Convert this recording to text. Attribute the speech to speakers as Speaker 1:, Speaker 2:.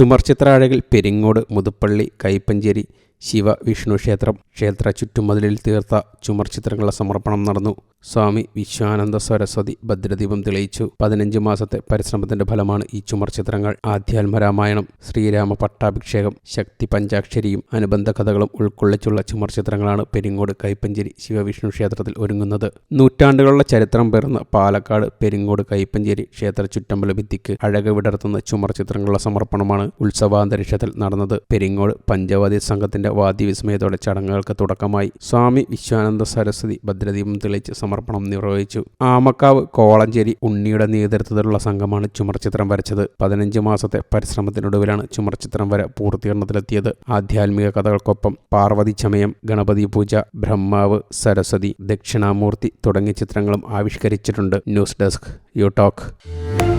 Speaker 1: ചുമർ ചിത്രാഴകിൽ പെരിങ്ങോട് മുതുപ്പള്ളി കൈപ്പഞ്ചേരി ശിവ വിഷ്ണു ക്ഷേത്രം ക്ഷേത്ര ചുറ്റുമതിലിൽ തീർത്ത ചുമർ ചിത്രങ്ങളുടെ സമർപ്പണം നടന്നു. സ്വാമി വിശ്വാനന്ദ സരസ്വതി ഭദ്രദീപം തെളിയിച്ചു. പതിനഞ്ച് മാസത്തെ പരിശ്രമത്തിന്റെ ഫലമാണ് ഈ ചുമർ ചിത്രങ്ങൾ. ആധ്യാത്മരാമായണം ശ്രീരാമ പട്ടാഭിഷേകം ശക്തി പഞ്ചാക്ഷരിയും അനുബന്ധ കഥകളും ഉൾക്കൊള്ളിച്ചുള്ള ചുമർ ചിത്രങ്ങളാണ് പെരിങ്ങോട് കൈപ്പഞ്ചേരി ശിവവിഷ്ണു ക്ഷേത്രത്തിൽ ഒരുങ്ങുന്നത്. നൂറ്റാണ്ടുകളുടെ ചരിത്രം പേർന്ന പാലക്കാട് പെരിങ്ങോട് കൈപ്പഞ്ചേരി ക്ഷേത്ര ചുറ്റമ്പല ഭിത്തിക്ക് അഴക് വിടർത്തുന്ന ചുമർ ചിത്രങ്ങളുടെ സമർപ്പണമാണ് ഉത്സവാന്തരീക്ഷത്തിൽ നടന്നത്. പെരിങ്ങോട് പഞ്ചവാദി സംഘത്തിന്റെ വാദ്യവിസ്മയത്തോടെ ചടങ്ങുകൾക്ക് തുടക്കമായി. സ്വാമി വിശ്വാനന്ദ സരസ്വതി ഭദ്രദീപം തെളിയിച്ച് സമർപ്പണം നിർവഹിച്ചു. ആമക്കാവ് കോളഞ്ചേരി ഉണ്ണിയുടെ നേതൃത്വത്തിലുള്ള സംഘമാണ് ചുമർചിത്രം വരച്ചത്. പതിനഞ്ച് മാസത്തെ പരിശ്രമത്തിനൊടുവിലാണ് ചുമർചിത്രം വര പൂർത്തീകരണത്തിലെത്തിയത്. ആധ്യാത്മിക കഥകൾക്കൊപ്പം പാർവതി ചമയം ഗണപതി പൂജ ബ്രഹ്മാവ് സരസ്വതി ദക്ഷിണാമൂർത്തി തുടങ്ങിയ ചിത്രങ്ങളും ആവിഷ്കരിച്ചിട്ടുണ്ട്. News desk you talk